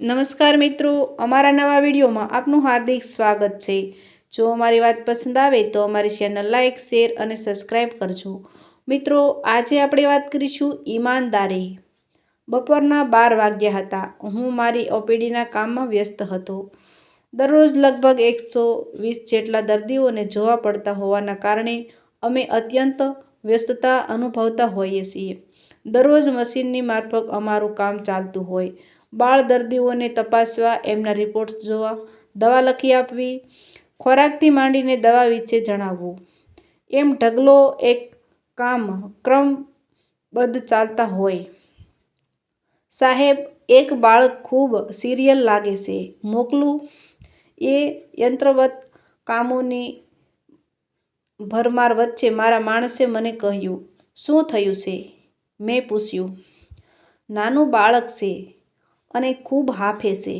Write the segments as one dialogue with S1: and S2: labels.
S1: નમસ્કાર મિત્રો, અમારા નવા વિડીયોમાં આપનું હાર્દિક સ્વાગત છે. જો અમારી વાત પસંદ આવે તો અમારી ચેનલ લાઇક શેર અને સબસ્ક્રાઈબ કરજો. મિત્રો, આજે આપણે વાત કરીશું ઈમાનદારી. બપોરના બાર વાગ્યા હતા. હું મારી ઓપીડીના કામમાં વ્યસ્ત હતો. દરરોજ લગભગ એકસો વીસ જેટલા દર્દીઓને જોવા પડતા હોવાના કારણે અમે અત્યંત વ્યસ્તતા અનુભવતા હોઈએ છીએ. દરરોજ મશીનની મારફત અમારું કામ ચાલતું હોય. બાળ દર્દીઓને તપાસવા, એમના રિપોર્ટ્સ જોવા, દવા લખી આપવી, ખોરાકથી માંડીને દવા વિશે જણાવવું. એમ ઢગલો એક કામ ક્રમબદ્ધ ચાલતા હોય. સાહેબ, એક બાળક ખૂબ સિરિયલ લાગે છે. મોકલું? એ યંત્રવત કામોની ભરમાર વચ્ચે મારા માણસે મને કહ્યું, શું થયું છે? મેં પૂછ્યું. નાનું બાળક છે. અને ખૂબ હાંફે છે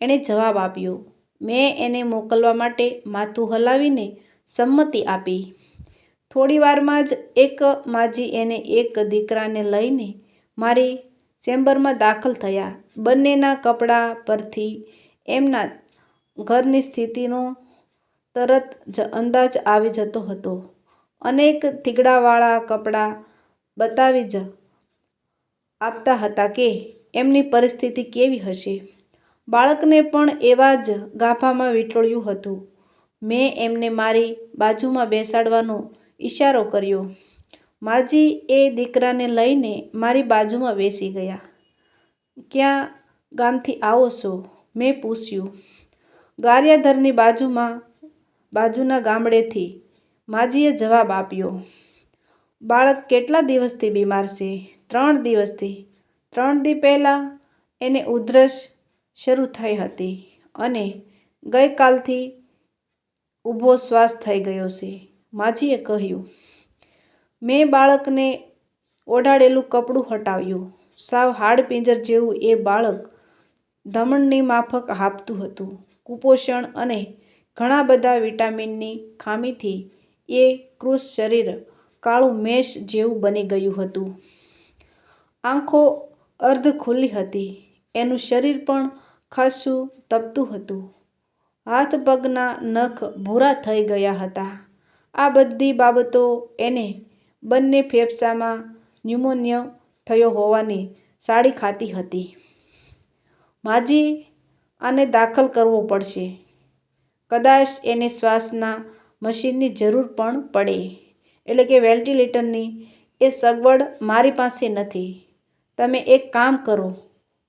S1: એણે જવાબ આપ્યો, મેં એને મોકલવા માટે માથું હલાવીને સંમતિ આપી. થોડીવારમાં જ એક માજી એને એક દીકરાને લઈને મારી ચેમ્બરમાં દાખલ થયા. બંનેના કપડાં પરથી એમના ઘરની સ્થિતિનો તરત જ અંદાજ આવી જતો હતો. અનેક થીગડાવાળા કપડાં બતાવી જ આપતા હતા કે એમની પરિસ્થિતિ કેવી હશે? બાળકને પણ એવા જ ગાફામાં વીંટળ્યું હતું. મેં એમને મારી બાજુમાં બેસાડવાનો ઈશારો કર્યો. માજી એ દીકરાને લઈને મારી બાજુમાં બેસી ગયા. ક્યાં ગામથી આવો છો? મેં પૂછ્યું. ગારિયાધરની બાજુમાં, બાજુના ગામડેથી. માજીએ જવાબ આપ્યો. બાળક કેટલા દિવસથી બીમાર છે? ત્રણ દિવસથી. ત્રણ દી પહેલાં એને ઉધરસ શરૂ થઈ હતી અને ગઈકાલથી ઊભો શ્વાસ થઈ ગયો છે. માજીએ કહ્યું, મેં બાળકને ઓઢાડેલું કપડું હટાવ્યું. સાવ હાડપિંજર જેવું એ બાળક ધમણની માફક હાપતું હતું. કુપોષણ અને ઘણા બધા વિટામિનની ખામીથી એ કૃષ શરીર કાળું મેષ જેવું બની ગયું હતું. આંખો અર્ધ ખુલ્લી હતી. એનું શરીર પણ ખાસ્સું તપતું હતું. હાથ પગના નખ ભૂરા થઈ ગયા હતા. આ બધી બાબતો એને બંને ફેફસામાં ન્યુમોનિયા થયો હોવાની સાડી ખાતી હતી. માજી આને દાખલ કરવો પડશે. કદાચ એને શ્વાસના મશીનની જરૂર પણ પડે. એટલે કે વેન્ટિલેટરની એ સગવડ મારી પાસે નથી. તમે એક કામ કરો.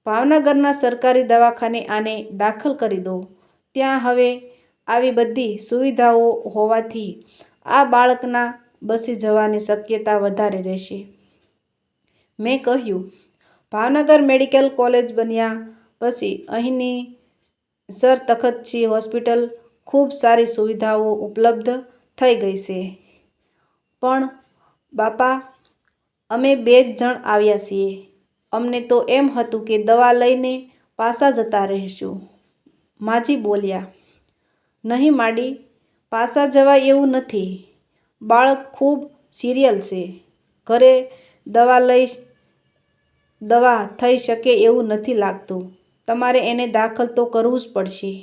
S1: ભાવનગરના સરકારી દવાખાને આને દાખલ કરી દો. ત્યાં હવે આવી બધી સુવિધાઓ હોવાથી આ બાળકના બસી જવાની શક્યતા વધારે રહેશે. મેં કહ્યું, ભાવનગર મેડિકલ કોલેજ બન્યા પછી અહીંની સર તખતસિંહ હોસ્પિટલ ખૂબ સારી સુવિધાઓ ઉપલબ્ધ થઈ ગઈ છે. પણ બાપા, અમે બે જ જણ આવ્યા છીએ. અમને તો એમ હતું કે દવા લઈને પાસા જતા રહીશું. માજી બોલ્યા, નહીં માડી, પાસા જવાય એવું નથી. બાળક ખૂબ સિરિયલ છે. ઘરે દવા લઈ દવા થઈ શકે એવું નથી લાગતું. તમારે એને દાખલ તો કરવું જ પડશે.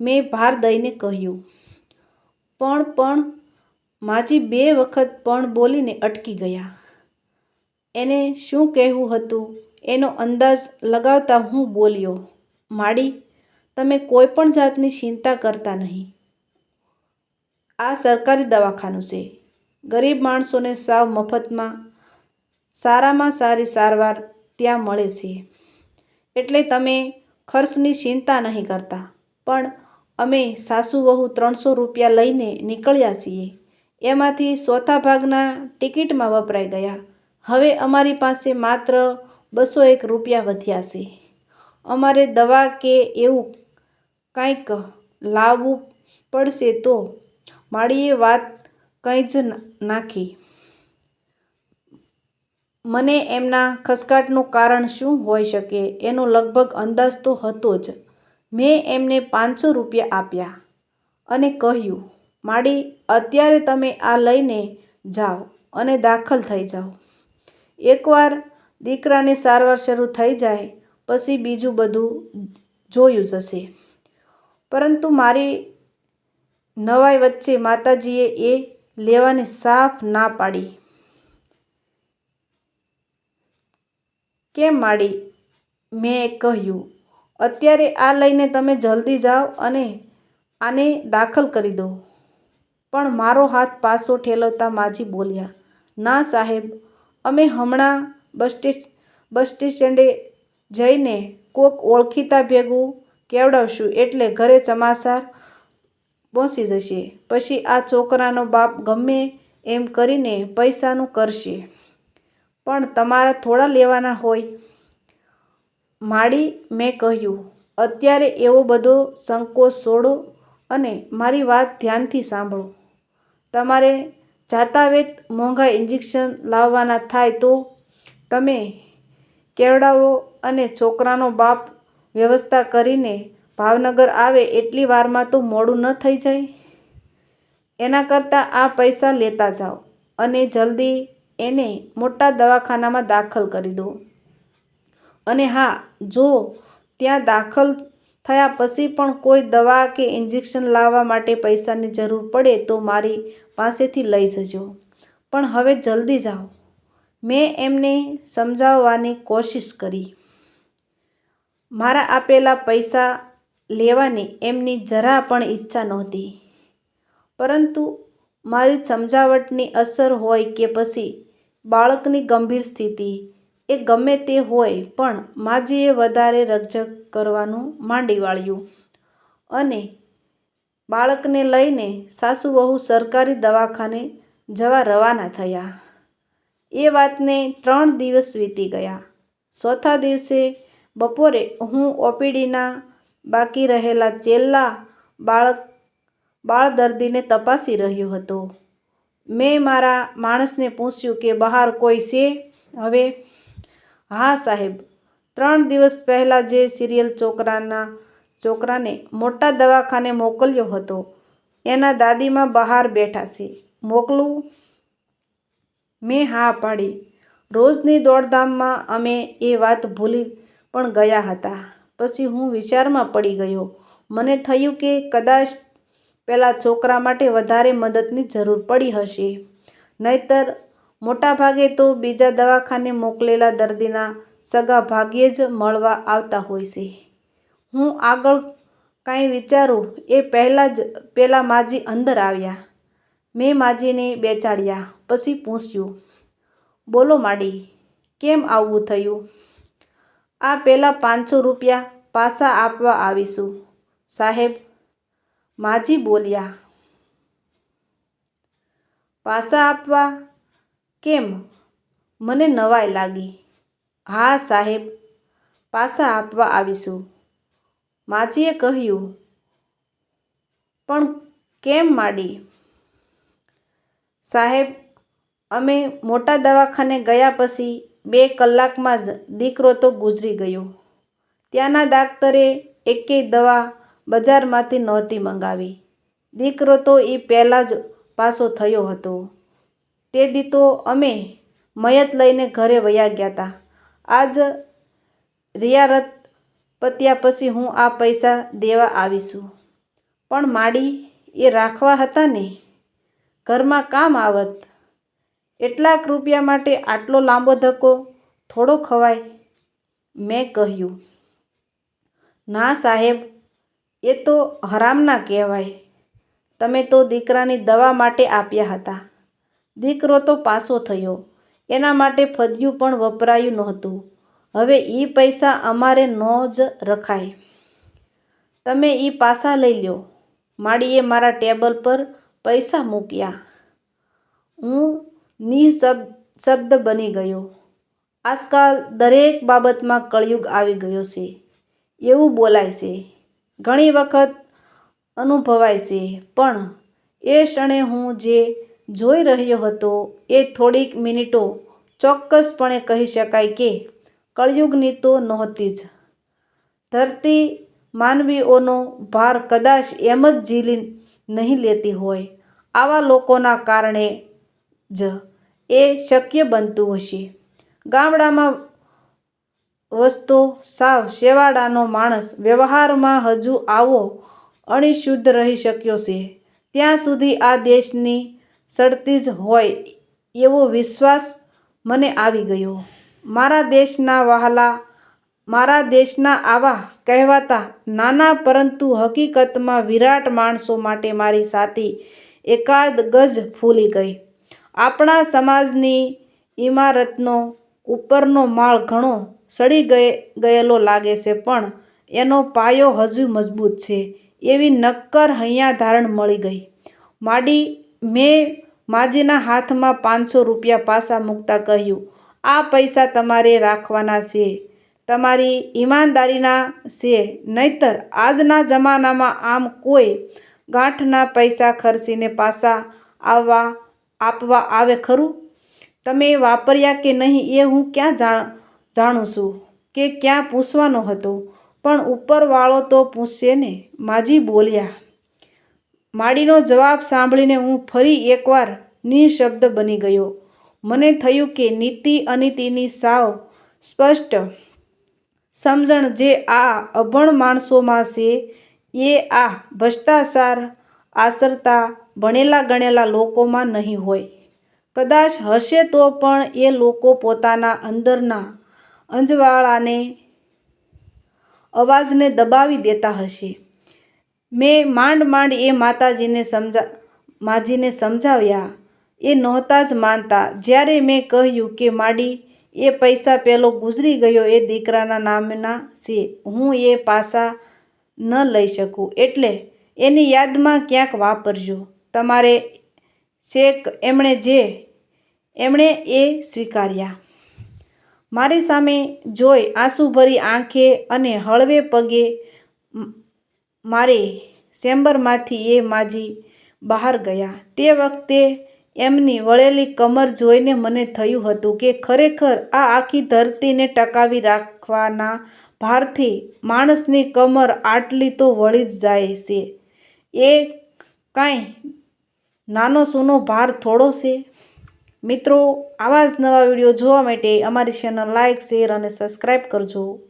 S1: મેં ભાર દઈને કહ્યું. પણ પણ, માજી બે વખત પણ બોલીને અટકી ગયા. એને શું કહેવું હતું? એનો અંદાજ લગાવતા હું બોલ્યો, માડી, તમે કોઈ પણ જાતની ચિંતા કરતા નહીં. આ સરકારી દવાખાનું છે. ગરીબ માણસોને સાવ મફતમાં, સારામાં સારી સારવાર ત્યાં મળે છે. એટલે તમે ખર્ચની ચિંતા નહીં કરતા. પણ અમે સાસુ વહુ ત્રણસો રૂપિયા લઈને નીકળ્યા છીએ. એમાંથી ચોથા ભાગના ટિકિટમાં વપરાઈ ગયા. હવે અમારી પાસે માત્ર બસો એક રૂપિયા વધ્યા છે. અમારે દવા કે એવું કાંઈક લાવવું પડશે તો માળીએ વાત કંઈ જ નાખી. મને એમના ખસકાટનું કારણ શું હોઈ શકે એનો લગભગ અંદાજ તો હતો જ. મેં એમને પાંચસો રૂપિયા આપ્યા અને કહ્યું માડી અત્યારે તમે આ લઈને જાઓ અને દાખલ થઈ જાઓ. એકવાર દીકરાની સારવાર શરૂ થઈ જાય, પછી બીજું બધું જોયું જશે. પરંતુ મારી નવાઈ વચ્ચે માતાજીએ એ લેવાની સાફ ના પાડી. કેમ માડી? મેં કહ્યું. અત્યારે આ લઈને તમે જલ્દી જાઓ અને આને દાખલ કરી દો. પણ મારો હાથ પાછો ઠેલવતા માજી બોલ્યા, ના સાહેબ અમે હમણાં બસ બસ સ્ટેન્ડે જઈને કોક ઓળખીતા ભેગું કેવડાવશું એટલે ઘરે ચમાસાર પહોંચી જશે. પછી આ છોકરાનો બાપ ગમે એમ કરીને પૈસાનું કરશે. પણ તમારા થોડા લેવાના હોય. માડી મેં કહ્યું, અત્યારે એવો બધો સંકોચ છોડો અને મારી વાત ધ્યાનથી સાંભળો. તમારે જાતાવેત મોંઘા ઇન્જેક્શન લાવવાના થાય તો? તમે કેવડાવો અને છોકરાનો બાપ વ્યવસ્થા કરીને ભાવનગર આવે એટલી વારમાં તો મોડું ન થઈ જાય? એના કરતાં આ પૈસા લેતા જાઓ અને જલ્દી એને મોટા દવાખાનામાં દાખલ કરી દો. અને હા, જો ત્યાં દાખલ થયા પછી પણ કોઈ દવા કે ઇન્જેક્શન લાવવા માટે પૈસાની જરૂર પડે તો મારી પાસેથી લઈ જજો. પણ હવે જલ્દી જાઓ. મેં એમને સમજાવવાની કોશિશ કરી. મારા આપેલા પૈસા લેવાની એમની જરા પણ ઈચ્છા નહોતી. પરંતુ મારી સમજાવટની અસર હોય કે પછી બાળકની ગંભીર સ્થિતિ એ ગમે તે હોય પણ માજીએ વધારે રકઝક કરવાનું માંડી વાળ્યું. અને બાળકને લઈને સાસુ વહુ સરકારી દવાખાને જવા રવાના થયા. એ વાતને ત્રણ દિવસ વીતી ગયા. ચોથા દિવસે બપોરે હું ઓપીડીના બાકી રહેલા છેલ્લા બાળક, બાળ દર્દીને તપાસી રહ્યો હતો. મેં મારા માણસને પૂછ્યું કે બહાર કોઈ છે? હવે હા, સાહેબ. ત્રણ દિવસ પહેલાં જે સિરિયલ છોકરાના છોકરાને મોટા દવાખાને મોકલ્યો હતો, એના દાદીમાં બહાર બેઠા છે. મોકલું? મેં હા પાડી. રોજની દોડધામમાં અમે એ વાત ભૂલી પણ ગયા હતા. પછી હું વિચારમાં પડી ગયો. મને થયું કે કદાચ પેલા છોકરા માટે વધારે મદદની જરૂર પડી હશે. નહીંતર મોટાભાગે તો બીજા દવાખાને મોકલેલા દર્દીના સગા ભાગ્યે જ મળવા આવતા હોય છે. હું આગળ કાંઈ વિચારું, એ પહેલાં જ પેલા માજી અંદર આવ્યા. મેં માજીને બેચાડ્યા, પછી પૂછ્યું, બોલો માડી, કેમ આવવું થયું? આ પહેલાં પાંચસો રૂપિયા પાછા આપવા આવીશું. સાહેબ માજી બોલ્યા પાછા આપવા કેમ? મને નવાઈ લાગી. હા, સાહેબ, પાસા આપવા આવીશું. માજીએ કહ્યું, પણ કેમ માડી? સાહેબ, અમે મોટા દવાખાને ગયા પછી બે કલાકમાં જ દીકરો તો ગુજરી ગયો. ત્યાંના ડાક્ટરે એકેય દવા બજારમાંથી નહોતી મંગાવી. દીકરો તો એ પહેલાં જ પાસો થયો હતો. તે દી તો અમે મયત લઈને ઘરે વયા ગયા હતા આજ રિયારત પત્યા પછી હું આ પૈસા દેવા આવીશું. પણ માડી એ રાખવા હતા ને? ઘરમાં કામ આવત. એટલાક રૂપિયા માટે આટલો લાંબો ધક્કો થોડો ખવાય, મેં કહ્યું. ના સાહેબ, એ તો હરામના કહેવાય. તમે તો દીકરાની દવા માટે આપ્યા હતા. દીકરો તો પાસો થયો. એના માટે ફદ્યું પણ વપરાયું નહોતું. હવે એ પૈસા અમારે ન જ રખાય. તમે એ પાસા લઈ લ્યો. માડીએ મારા ટેબલ પર પૈસા મૂક્યા. હું નિઃશબ્દ શબ્દ બની ગયો. આજકાલ દરેક બાબતમાં કળિયુગ આવી ગયો છે. એવું બોલાય છે. ઘણી વખત અનુભવાય છે. પણ એ ક્ષણે હું જે જોઈ રહ્યો હતો એ થોડીક મિનિટો ચોક્કસપણે કહી શકાય કે કળિયુગની તો નહોતી જ. ધરતી માનવીઓનો ભાર કદાચ એમ જ ઝીલી નહીં લેતી હોય આવા લોકોના કારણે જ એ શક્ય બનતું હશે. ગામડામાં વસતો સાવ શેવાડાનો માણસ વ્યવહારમાં હજુ આવો અણિશુદ્ધ રહી શક્યો છે. ત્યાં સુધી આ દેશની સડતી જ હોય એવો વિશ્વાસ મને આવી ગયો. મારા દેશના વહાલા, મારા દેશના આવા કહેવાતા નાના પરંતુ હકીકતમાં વિરાટ માણસો માટે મારી સાથી એકાદ ગજ ફૂલી ગઈ. આપણા સમાજની ઇમારતનો ઉપરનો માળ ઘણો સડી ગયે, ગયેલો લાગે છે, પણ એનો પાયો હજુ મજબૂત છે, એવી નક્કર હૈયાધારણ મળી ગઈ. માડી મેં માજીના હાથમાં પાંચસો રૂપિયા પાસા મૂકતા કહ્યું, આ પૈસા તમારે રાખવાના છે, તમારી ઈમાનદારીના છે, નહીંતર આજના જમાનામાં આમ કોઈ ગાંઠના પૈસા ખર્ચીને પાસા આવવા, આપવા આવે ખરું? તમે વાપર્યા કે નહીં એ હું ક્યાં જાણ, જાણું છું કે ક્યાં પૂછવાનો હતો, પણ ઉપરવાળો તો પૂછશે ને, માજી બોલ્યા. માડીનો જવાબ સાંભળીને હું ફરી એકવાર નિઃશબ્દ બની ગયો. મને થયું કે નીતિ અનીતિની સાવ સ્પષ્ટ સમજણ જે આ અભણ માણસોમાં છે, એ આ ભ્રષ્ટાચાર આસરતા ભણેલા ગણેલા લોકોમાં નહીં હોય. કદાચ હશે તો પણ એ લોકો પોતાના અંદરના અંજવાળાને અવાજને દબાવી દેતા હશે. મેં માંડ માંડ એ માતાજીને સમજા, માજીને સમજાવ્યા. એ નહોતા જ માનતા. જ્યારે મેં કહ્યું કે માડી, એ પૈસા પેલો ગુજરી ગયો એ દીકરાના નામના છે હું એ પાસા ન લઈ શકું. એટલે એની યાદમાં ક્યાંક વાપરજો. તમારે શેક એમણે જે, એમણે એ સ્વીકાર્યા. મારી સામે જોઈ આંસુભરી આંખે અને હળવે પગે મારી ચેમ્બરમાંથી એ માજી બહાર ગયા. તે વખતે એમની વળેલી કમર જોઈને મને થયું હતું કે ખરેખર આ આખી ધરતીને ટકાવી રાખવાના ભારથી માણસની કમર આટલી તો વળી જ જાય છે. એ કાંઈ નાનો સૂનો ભાર થોડો છે? મિત્રો, આવા જ નવા વીડિયો જોવા માટે અમારી ચેનલ લાઇક શેર અને સબસ્ક્રાઈબ કરજો.